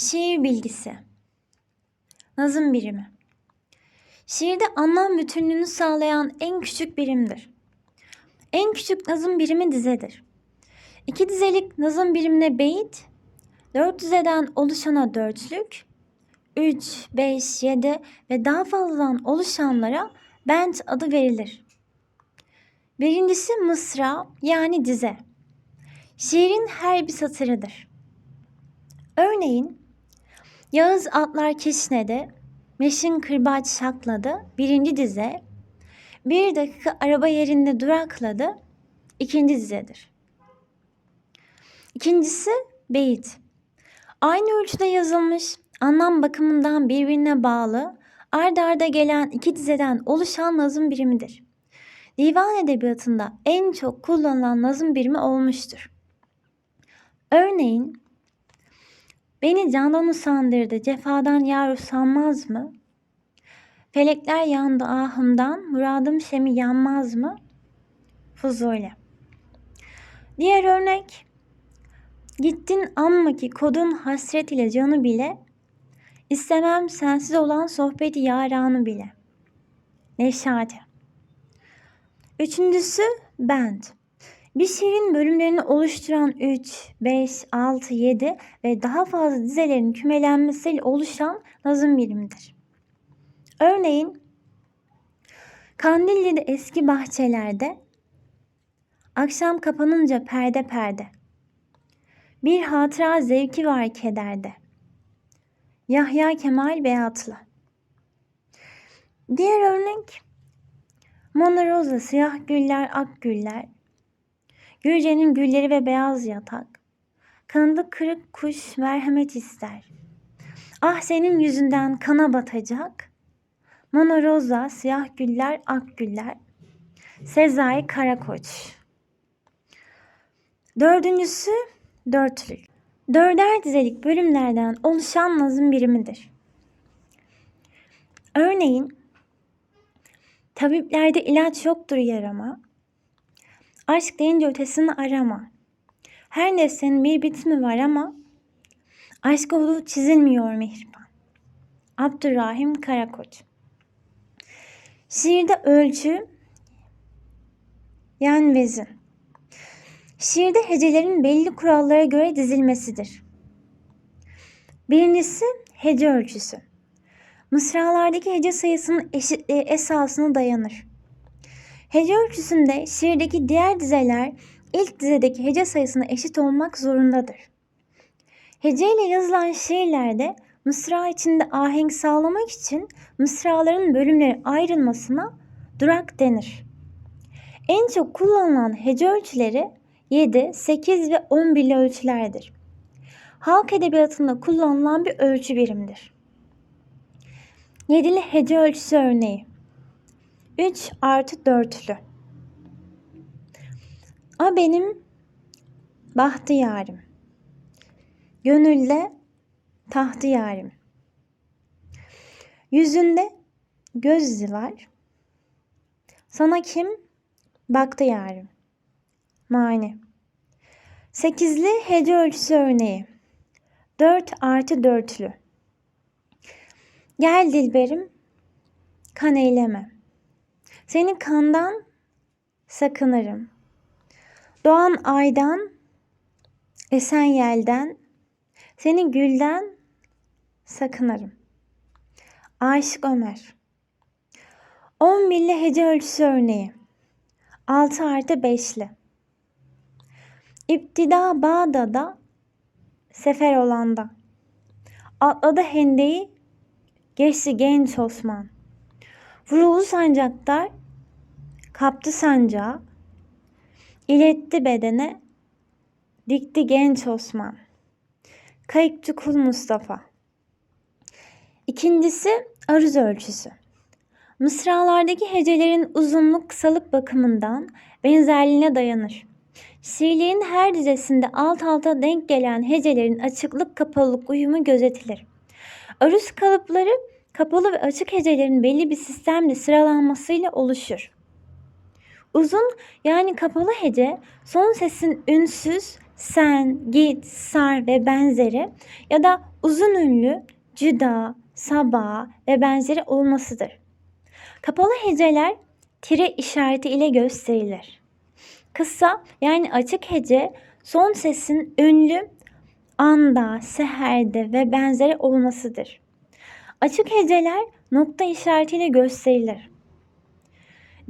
Şiir bilgisi. Nazım birimi. Şiirde anlam bütünlüğünü sağlayan en küçük birimdir. En küçük nazım birimi dizedir. İki dizelik nazım birimine beyit, dört dizeden oluşana dörtlük, üç, beş, yedi ve daha fazladan oluşanlara bent adı verilir. Birincisi mısra yani dize. Şiirin her bir satırıdır. Örneğin Yağız atlar kişnedi, meşin kırbaç şakladı birinci dize, bir dakika araba yerinde durakladı ikinci dizedir. İkincisi beyit. Aynı ölçüde yazılmış, anlam bakımından birbirine bağlı, ard arda gelen iki dizeden oluşan nazım birimidir. Divan edebiyatında en çok kullanılan nazım birimi olmuştur. Örneğin Beni candan usandırdı, cefadan yar usanmaz mı? Felekler yandı ahımdan, muradım şemi yanmaz mı? Fuzuli. Diğer örnek, gittin amma ki kodun hasret ile canı bile, istemem sensiz olan sohbeti yaranı bile. Neşati. Üçüncüsü bend. Bir şiirin bölümlerini oluşturan 3, 5, 6, 7 ve daha fazla dizelerin kümelenmesiyle oluşan nazım birimidir. Örneğin Kandilli'de eski bahçelerde akşam kapanınca perde perde bir hatıra zevki var kederde. Yahya Kemal Beyatlı Diğer örnek Mona Rosa, siyah güller, ak güller, Gülce'nin gülleri ve beyaz yatak. Kanadı kırık kuş merhamet ister. Ah senin yüzünden kana batacak. Mona Rosa, siyah güller, ak güller. Sezai Karakoç. Dördüncüsü dörtlük. Dörder dizelik bölümlerden oluşan nazım birimidir. Örneğin, tabiplerde ilaç yoktur yarama, Aşk deyince ötesini arama. Her nefsenin bir bitimi var ama aşk olu çizilmiyor mihriban. Abdurrahim Karakoç Şiirde ölçü yan vezin. Şiirde hecelerin belli kurallara göre dizilmesidir. Birincisi hece ölçüsü. Mısralardaki hece sayısının eşitliği esasına dayanır. Hece ölçüsünde şiirdeki diğer dizeler ilk dizedeki hece sayısına eşit olmak zorundadır. Hece ile yazılan şiirlerde mısra içinde ahenk sağlamak için mısraların bölümleri ayrılmasına durak denir. En çok kullanılan hece ölçüleri 7, 8 ve 11'li ölçülerdir. Halk edebiyatında kullanılan bir ölçü birimdir. Yedili hece ölçüsü örneği 3 artı dörtlü. A benim bahtı yarim. Gönülde tahtı yarim. Yüzünde göz izi var. Sana kim baktı yarim. Mani. Sekizli hece ölçüsü örneği. Dört artı dörtlü. Gel dilberim, kan eyleme. Seni kandan sakınırım. Doğan aydan, esen yelden, seni gülden sakınırım. Aşık Ömer. 11'li hece ölçüsü örneği. 6 artı 5'li İptida Bağda'da sefer olanda. Atladı hendeyi geçti genç Osman. Vuruldu sancaktar kaptı sancağı, iletti bedene, dikti genç Osman. Kayıkçı Kul Mustafa. İkincisi aruz ölçüsü. Mısralardaki hecelerin uzunluk kısalık bakımından benzerliğine dayanır. Şiirlerin her dizesinde alt alta denk gelen hecelerin açıklık kapalılık uyumu gözetilir. Aruz kalıpları kapalı ve açık hecelerin belli bir sistemle sıralanmasıyla oluşur. Uzun yani kapalı hece son sesin ünsüz, sen, git, sar ve benzeri ya da uzun ünlü cüda, sabah ve benzeri olmasıdır. Kapalı heceler tire işareti ile gösterilir. Kısa yani açık hece son sesin ünlü anda, seherde ve benzeri olmasıdır. Açık heceler nokta işaretiyle gösterilir.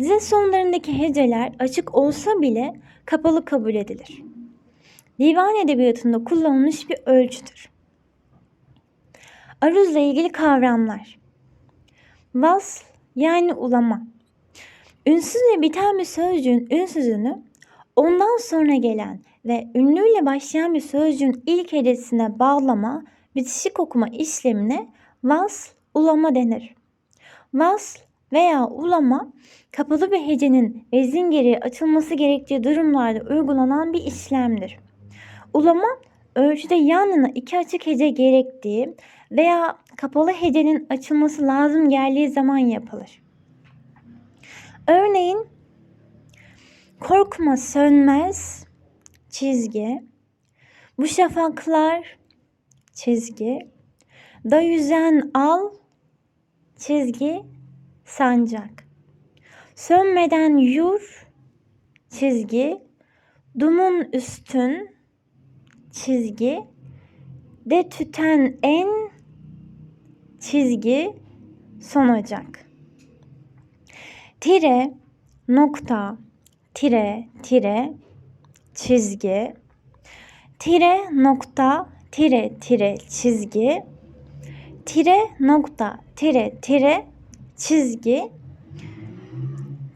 Dize sonlarındaki heceler açık olsa bile kapalı kabul edilir. Divan edebiyatında kullanılmış bir ölçüdür. Aruzla ilgili kavramlar. Vasl yani ulama. Ünsüzle biten bir sözcüğün ünsüzünü ondan sonra gelen ve ünlüyle başlayan bir sözcüğün ilk hecesine bağlama, bitişik okuma işlemine vasl, ulama denir. Vasl veya ulama kapalı bir hecenin vezin gereği açılması gerektiği durumlarda uygulanan bir işlemdir. Ulama ölçüde yan yana iki açık hece gerektiği veya kapalı hecenin açılması lazım geldiği zaman yapılır. Örneğin korkma sönmez çizgi, bu şafaklar çizgi, da yüzen al çizgi sancak. Sönmeden yur çizgi, dumun üstün çizgi, de tüten en çizgi. Sonacak. Tire, nokta, tire, tire, çizgi, tire, nokta, tire, tire, çizgi, tire, nokta, tire, tire, çizgi,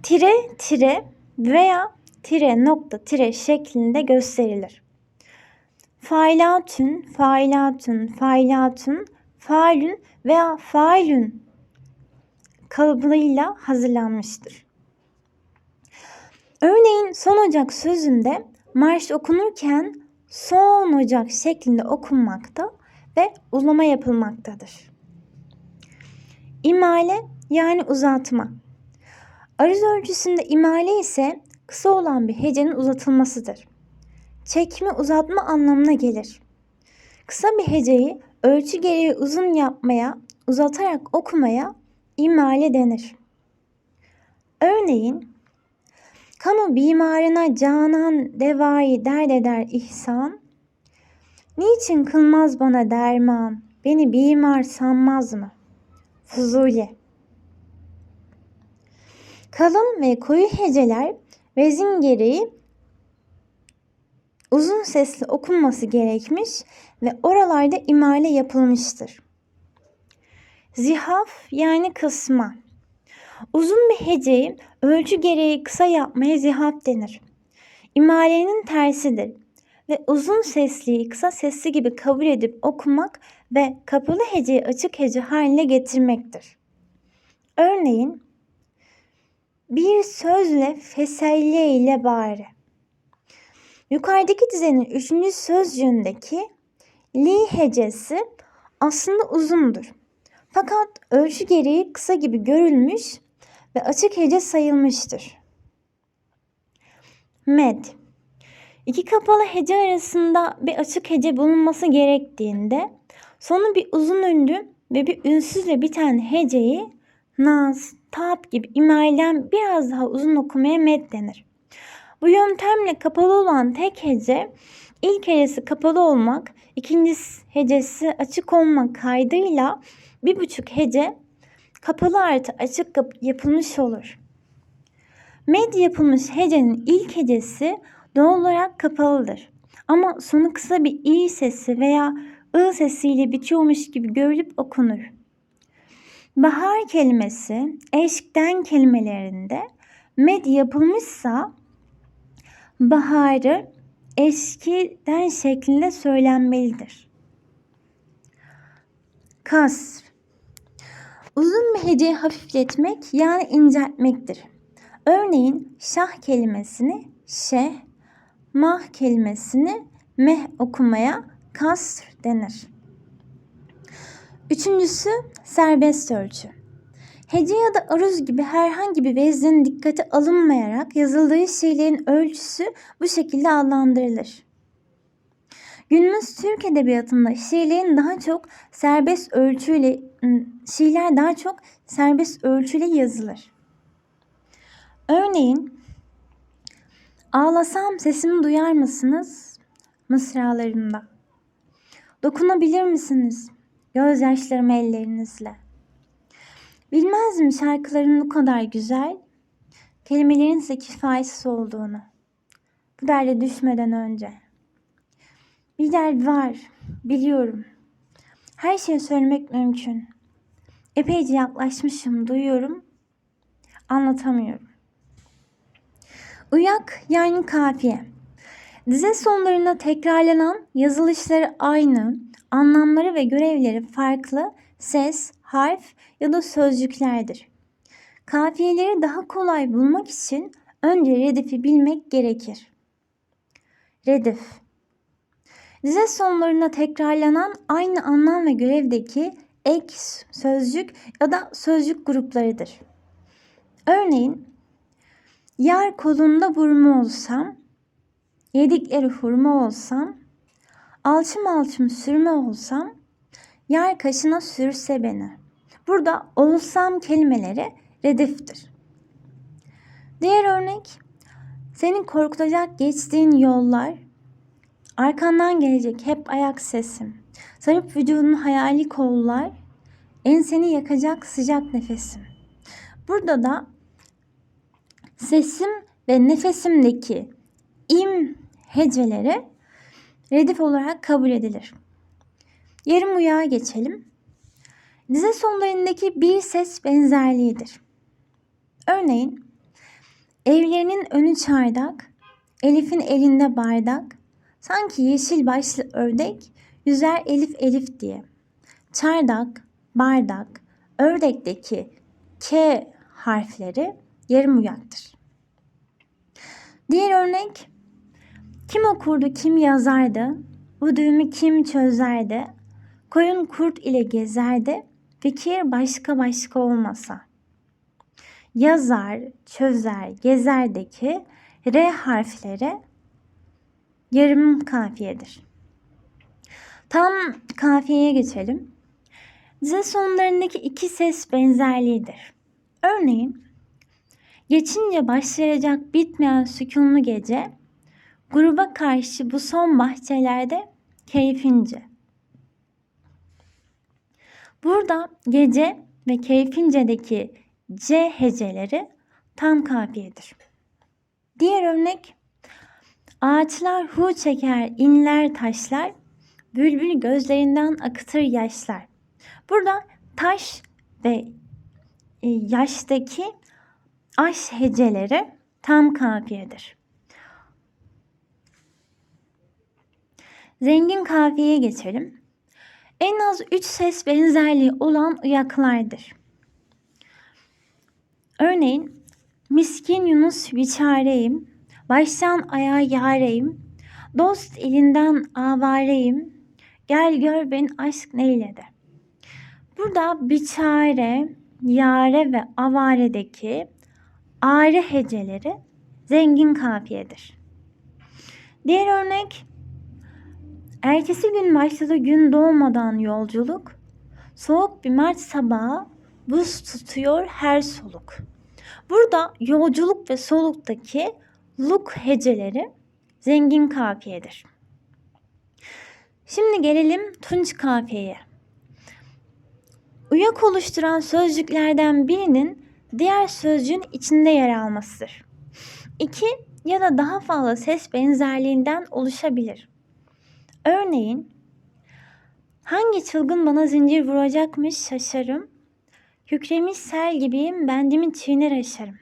tire, tire veya tire, nokta, tire şeklinde gösterilir. Failatün, failatün, failatün, failün veya failün kalıbıyla hazırlanmıştır. Örneğin son Ocak sözünde marş okunurken son Ocak şeklinde okunmakta ve ulama yapılmaktadır. İmale yani uzatma. Aruz ölçüsünde imale ise kısa olan bir hecenin uzatılmasıdır. Çekme uzatma anlamına gelir. Kısa bir heceyi ölçü gereği uzun yapmaya, uzatarak okumaya imale denir. Örneğin Kamu bimarına canan devayı dert eder ihsan. Niçin kılmaz bana derman, beni bimar sanmaz mı? Fuzuli. Kalın ve koyu heceler vezin gereği uzun sesli okunması gerekmiş ve oralarda imale yapılmıştır. Zihaf yani kısma. Uzun bir heceyi ölçü gereği kısa yapmaya zihaf denir. İmalenin tersidir ve uzun sesliyi kısa sesli gibi kabul edip okumak ve kapalı heceyi açık hece haline getirmektir. Örneğin bir sözle feselle ile bari. Yukarıdaki dizenin üçüncü sözcüğündeki li hecesi aslında uzundur. Fakat ölçü gereği kısa gibi görülmüş ve açık hece sayılmıştır. Med İki kapalı hece arasında bir açık hece bulunması gerektiğinde sonu bir uzun ünlü ve bir ünsüzle biten heceyi naz, tap gibi imalden biraz daha uzun okumaya med denir. Bu yöntemle kapalı olan tek hece ilk hecesi kapalı olmak, ikincisi hecesi açık olmak kaydıyla bir buçuk hece kapalı artı açık yapılmış olur. Med yapılmış hecenin ilk hecesi doğal olarak kapalıdır. Ama sonu kısa bir i sesi veya ı sesiyle bitiyormuş gibi görülüp okunur. Bahar kelimesi eşkten kelimelerinde med yapılmışsa baharı eşkiden şeklinde söylenmelidir. Kasr Uzun bir heceyi hafifletmek yani inceltmektir. Örneğin şah kelimesini şeh, mah kelimesini meh okumaya kasr denir. Üçüncüsü serbest ölçü. Hece ya da aruz gibi herhangi bir veznin dikkate alınmayarak yazıldığı şeylerin ölçüsü bu şekilde adlandırılır. Günümüz Türk edebiyatında şiirlerin daha çok serbest ölçüyle şiirler daha çok serbest ölçüyle yazılır. Örneğin Ağlasam sesimi duyar mısınız? Mısralarında. Dokunabilir misiniz? Gözyaşlarımı ellerinizle. Bilmezdim şarkıların bu kadar güzel, kelimelerin ise kifayetsiz olduğunu. Bu derde düşmeden önce. Bir dert var, biliyorum. Her şeyi söylemek mümkün. Epeyce yaklaşmışım, duyuyorum. Anlatamıyorum. Uyak yani kafiye. Dize sonlarında tekrarlanan yazılışları aynı, anlamları ve görevleri farklı ses, harf ya da sözcüklerdir. Kafiyeleri daha kolay bulmak için önce redifi bilmek gerekir. Redif Dize sonlarına tekrarlanan aynı anlam ve görevdeki ek, sözcük ya da sözcük gruplarıdır. Örneğin, yar kolunda burma olsam, yedikleri hurma olsam, alçım alçım sürme olsam, yar kaşına sürse beni. Burada olsam kelimeleri rediftir. Diğer örnek, senin korkutacak geçtiğin yollar, arkandan gelecek hep ayak sesim, sarıp vücudun hayali kollar, enseni yakacak sıcak nefesim. Burada da sesim ve nefesimdeki im heceleri redif olarak kabul edilir. Yarım uyağa geçelim. Dize sonlarındaki bir ses benzerliğidir. Örneğin evlerinin önü çardak, Elif'in elinde bardak, sanki yeşil başlı ördek yüzer Elif Elif diye. Çardak, bardak, ördekteki K harfleri yarım uyaktır. Diğer örnek kim okurdu kim yazardı, bu düğümü kim çözerdi, koyun kurt ile gezerdi, fikir başka başka olmasa. Yazar, çözer, gezerdeki R harfleri yarım kafiyedir. Tam kafiyeye geçelim. Dize sonlarındaki iki ses benzerliğidir. Örneğin geçince başlayacak bitmeyen sükunlu gece gruba karşı bu son bahçelerde keyfince. Burada gece ve keyfince'deki C heceleri tam kafiyedir. Diğer örnek ağaçlar hu çeker inler taşlar bülbül gözlerinden akıtır yaşlar. Burada taş ve e, yaştaki aş heceleri tam kafiyedir. Zengin kafiyeye geçelim. En az üç ses benzerliği olan uyaklardır. Örneğin miskin Yunus biçareyim, baştan ayağa yareyim, dost elinden avareyim, gel gör ben aşk neyledi. Burada biçare, yare ve avaredeki are heceleri zengin kafiyedir. Diğer örnek Ertesi gün başladı gün doğmadan yolculuk. Soğuk bir Mart sabahı buz tutuyor her soluk. Burada yolculuk ve soluktaki luk heceleri zengin kafiyedir. Şimdi gelelim tunç kafiyeye. Uyak oluşturan sözcüklerden birinin diğer sözcüğün içinde yer almasıdır. İki ya da daha fazla ses benzerliğinden oluşabilir. Örneğin hangi çılgın bana zincir vuracakmış şaşarım. Kükremiş sel gibiyim bendimin çiğner aşarım.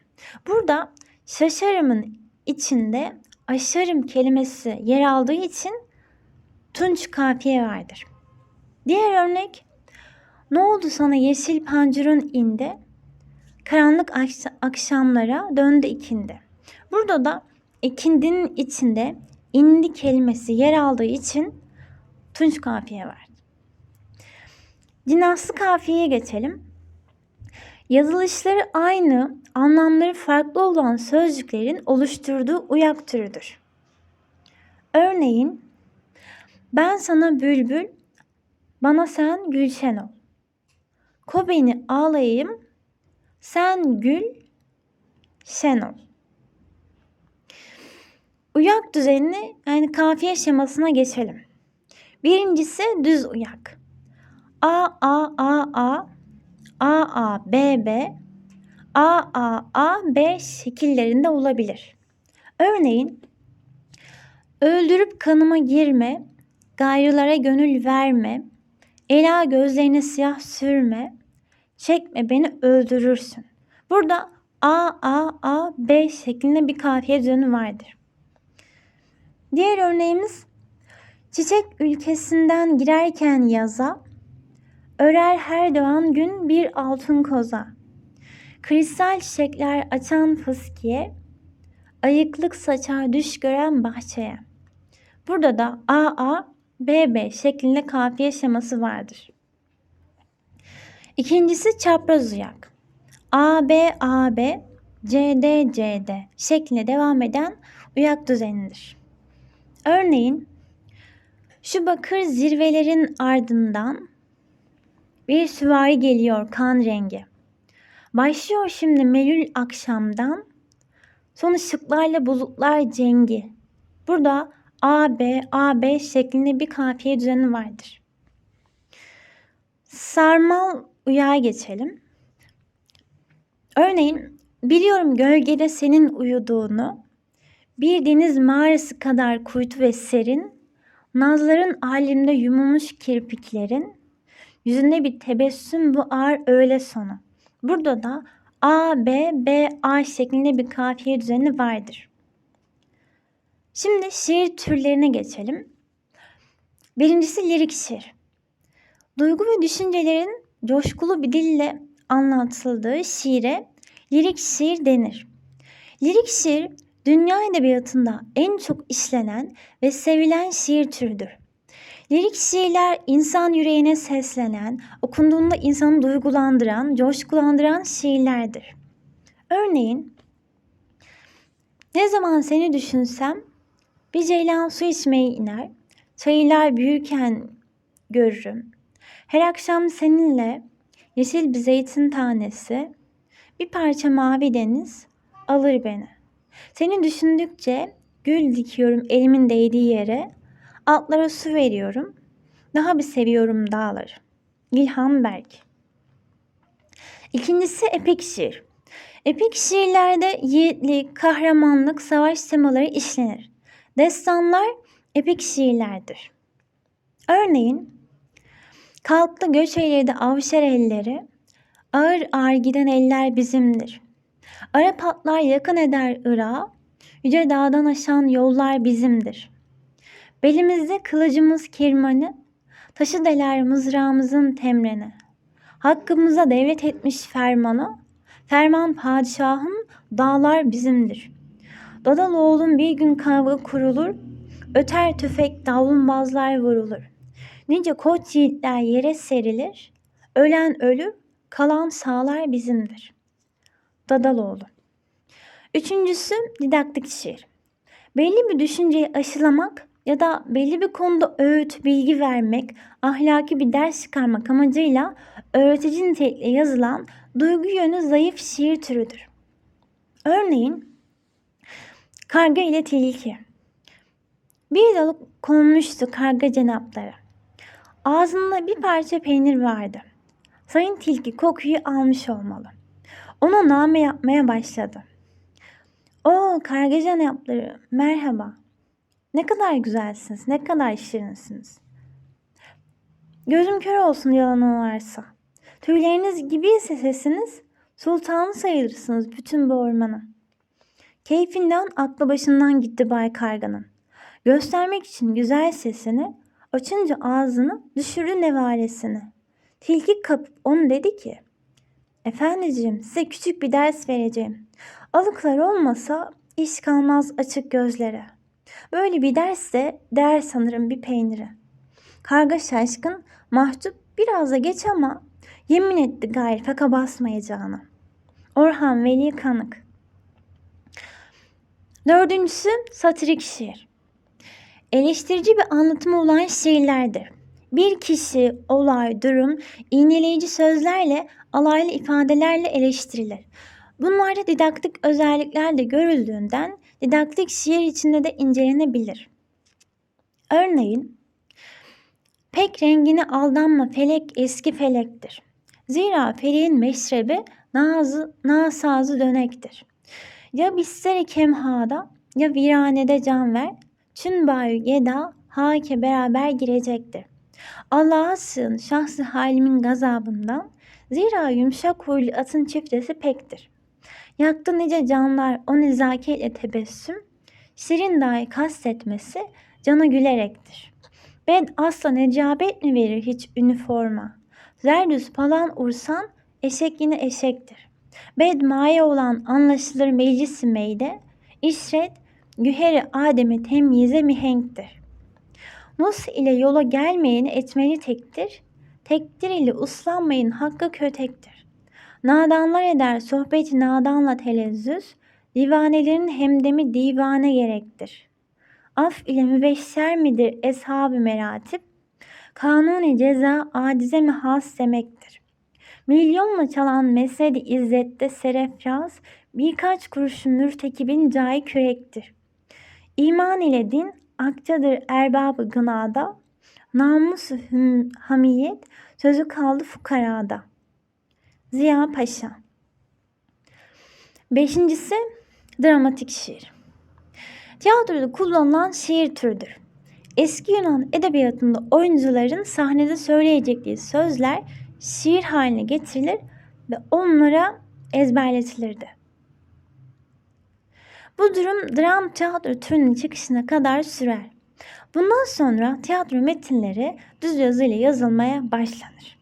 Burada şaşarımın içinde aşarım kelimesi yer aldığı için tunç kafiye vardır. Diğer örnek ne oldu sana yeşil pancurun indi? Karanlık akşamlara döndü ikindi. Burada da ikindinin içinde indi kelimesi yer aldığı için tunç kafiye var. Dinaslı kafiyeye geçelim. Yazılışları aynı, anlamları farklı olan sözcüklerin oluşturduğu uyak türüdür. Örneğin, Ben sana bülbül, bana sen gülşen ol. Ko beni ağlayayım, sen gül, şen ol. Uyak düzenini yani kafiye şemasına geçelim. Birincisi düz uyak. A A A A A A B B A A A B şekillerinde olabilir. Örneğin öldürüp kanıma girme, gayrılara gönül verme, ela gözlerine siyah sürme, çekme beni öldürürsün. Burada A A A B şeklinde bir kafiye düzeni vardır. Diğer örneğimiz çiçek ülkesinden girerken yaza, örer her doğan gün bir altın koza. Kristal çiçekler açan fıskiye, ayıklık saçar düş gören bahçeye. Burada da AA, BB şeklinde kafiye şeması vardır. İkincisi çapraz uyak. AB, AB, CD, CD şeklinde devam eden uyak düzenidir. Örneğin şu bakır zirvelerin ardından bir süvari geliyor kan rengi. Başlıyor şimdi melül akşamdan son ışıklarla bulutlar cengi. Burada A, B, A, B şeklinde bir kafiye düzeni vardır. Sarmal uyağa geçelim. Örneğin biliyorum gölgede senin uyuduğunu, bir deniz mağarası kadar kuytu ve serin, nazların alimde yumulmuş kirpiklerin, yüzünde bir tebessüm bu ağır öğle sonu. Burada da A, B, B, A şeklinde bir kafiye düzeni vardır. Şimdi şiir türlerine geçelim. Birincisi lirik şiir. Duygu ve düşüncelerin coşkulu bir dille anlatıldığı şiire lirik şiir denir. Lirik şiir dünya edebiyatında en çok işlenen ve sevilen şiir türüdür. Lirik şiirler insan yüreğine seslenen, okunduğunda insanı duygulandıran, coşkulandıran şiirlerdir. Örneğin, ne zaman seni düşünsem bir ceylan su içmeye iner, çayırlar büyürken görürüm. Her akşam seninle yeşil bir zeytin tanesi, bir parça mavi deniz alır beni. Seni düşündükçe gül dikiyorum elimin değdiği yere, altlara su veriyorum, daha bir seviyorum dağları. İlham Berk İkincisi epik şiir. Epik şiirlerde yiğitlik, kahramanlık, savaş temaları işlenir. Destanlar epik şiirlerdir. Örneğin Kalktı göç eyledi avşar elleri, ağır ağır giden eller bizimdir. Arap atlar yakın eder Irak'a, yüce dağdan aşan yollar bizimdir. Belimizde kılıcımız kirmanı, taşı deler mızrağımızın temreni. Hakkımıza devlet etmiş fermanı, ferman padişahın dağlar bizimdir. Dadaloğlum bir gün kavga kurulur, öter tüfek davlumbazlar vurulur. Nice koç yiğitler yere serilir, ölen ölür, kalan sağlar bizimdir. Dadaloğlu Üçüncüsü didaktik şiir. Belli bir düşünceyi aşılamak ya da belli bir konuda öğüt, bilgi vermek, ahlaki bir ders çıkarmak amacıyla öğretici nitelikle yazılan duygu yönü zayıf şiir türüdür. Örneğin Karga ile Tilki Bir dalı konmuştu karga cenaplara. Ağzında bir parça peynir vardı. Sayın Tilki kokuyu almış olmalı. Ona name yapmaya başladı. O kargacan yapları merhaba. Ne kadar güzelsiniz, ne kadar şirinsiniz. Gözüm kör olsun yalanı varsa. Tüyleriniz gibiyse sesiniz, sultanı sayılırsınız bütün bu ormana. Keyfinden aklı başından gitti Bay Karga'nın. Göstermek için güzel sesini, açınca ağzını düşürdü nevalesini. Tilki kapıp onu dedi ki, Efendiciğim size küçük bir ders vereceğim. Alıklar olmasa iş kalmaz açık gözlere. Böyle bir ders de değer sanırım bir peyniri. Karga şaşkın, mahcup biraz da geç ama yemin etti gayrı faka basmayacağını. Orhan Veli Kanık Dördüncüsü satirik şiir. eleştirici bir anlatımı olan şiirlerdir. Bir kişi, olay, durum iğneleyici sözlerle, alaylı ifadelerle eleştirilir. Bunlarda didaktik özellikler de görüldüğünden didaktik şiir içinde de incelenebilir. Örneğin, pek rengine aldanma felek eski felektir. Zira feleğin meşrebi nazı, nasazı dönektir. Ya bisteri kemhada ya viranede can ver, çün bayu geda hake beraber girecektir. Allah'a sığın şahsı halimin gazabından, zira yumuşak huylu atın çiftesi pektir. Yaktı nice canlar o nezaketle tebessüm, şirin dahi kastetmesi cana gülerektir. Ben asla necabet mi verir hiç üniforma? Zerdüz falan ursan eşek yine eşektir. Bed maye olan anlaşılır meclisi meyde, işret güheri Adem'e temyize mihenktir. Nus ile yola gelmeyeni etmeli tektir, tekdir ile uslanmayın hakkı kötektir. Nadanlar eder sohbeti nadanla telezzüz, divanelerin hemdemi divane gerektir. Af ile mübeşşer midir eshab-ı meratip, kanuni ceza adize mi has demektir. Milyonla çalan mesedi izzette serefraz, birkaç kuruşun mürtekibin cahi kürektir. İman ile din akçadır erbabı gınada, namus hamiyet sözü kaldı fukarada. Ziya Paşa Beşincisi dramatik şiir. Tiyatroda kullanılan şiir türüdür. Eski Yunan edebiyatında oyuncuların sahnede söyleyecekleri sözler şiir haline getirilir ve onlara ezberletilirdi. Bu durum dram tiyatro türünün çıkışına kadar sürer. Bundan sonra tiyatro metinleri düz yazıyla yazılmaya başlanır.